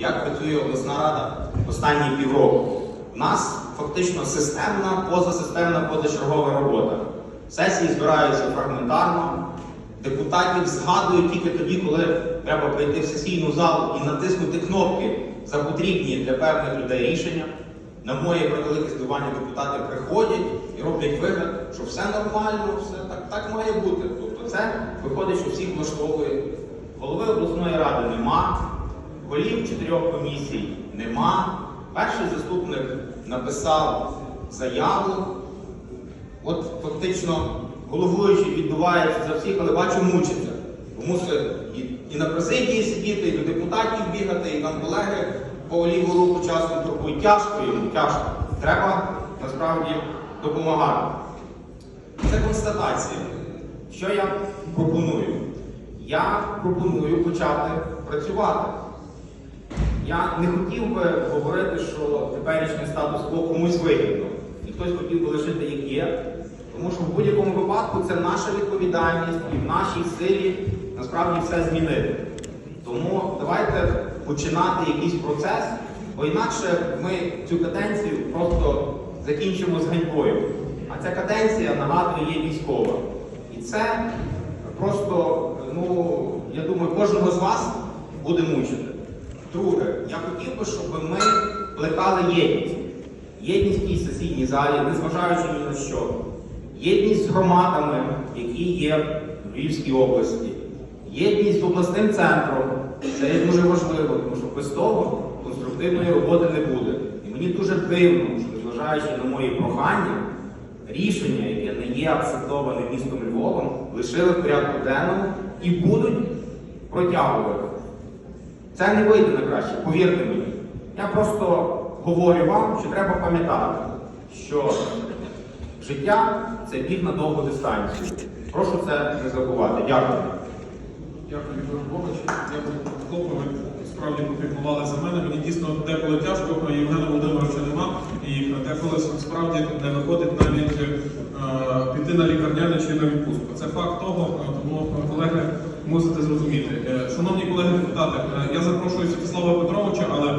Як працює обласна рада останні півроку? У нас фактично системна, позасистемна, позачергова робота. Сесії збираються фрагментарно, депутатів згадують тільки тоді, коли треба прийти в сесійну залу і натиснути кнопки за потрібні для певних людей рішення. На моє превелике здивування депутати приходять і роблять вигляд, що все нормально, все так, так має бути. Тобто це виходить, що всіх влаштовує. Голови обласної ради нема, голів чотирьох комісій нема. Перший заступник написав заяву. От фактично головуючий відбувається за всіх, але бачу, мучиться. Мусить і, і на президії сидіти, і до депутатів бігати, і там колеги по ліву руку часто турбують. Тяжко йому, тяжко. Треба насправді допомагати. Це констатація. Що я пропоную? Я пропоную почати працювати. Я не хотів би говорити, що теперішній статус-кво комусь вигідно. І хтось хотів би лишити як є. Тому що в будь-якому випадку це наша відповідальність і в нашій силі насправді все змінити. Тому давайте починати якийсь процес, бо інакше ми цю каденцію просто закінчимо з ганьбою. А ця каденція, нагадую, є військова. І це просто, ну, я думаю, кожного з вас буде мучити. Друге, я хотів би, щоб ми плекали єдність. Єдність в тій сесійній залі, незважаючи ні на що. Єдність з громадами, які є в Львівській області. Єдність з обласним центром. Це є дуже важливо, тому що без того конструктивної роботи не буде. І мені дуже дивно, що незважаючи на мої прохання, рішення, яке не є акцентоване містом Львовом, лишили в порядку денному і будуть протягувати. Це не вийде на краще, повірте мені. Я просто говорю вам, що треба пам'ятати, що життя це біг на довгу дистанцію. Прошу це не забувати. Дякую. Дякую, Віктор Львович. Дякую, хлопці. Ви справді попіклували за мене. Мені дійсно деколи тяжко, а Євгена Володимировича нема. І деколи справді не виходить навіть е, піти на лікарняне чи на відпустку. Це факт того, е, тому колеги мусите зрозуміти. Е, Шановні колеги депутати, е, я запрошую Святослава Петровича, але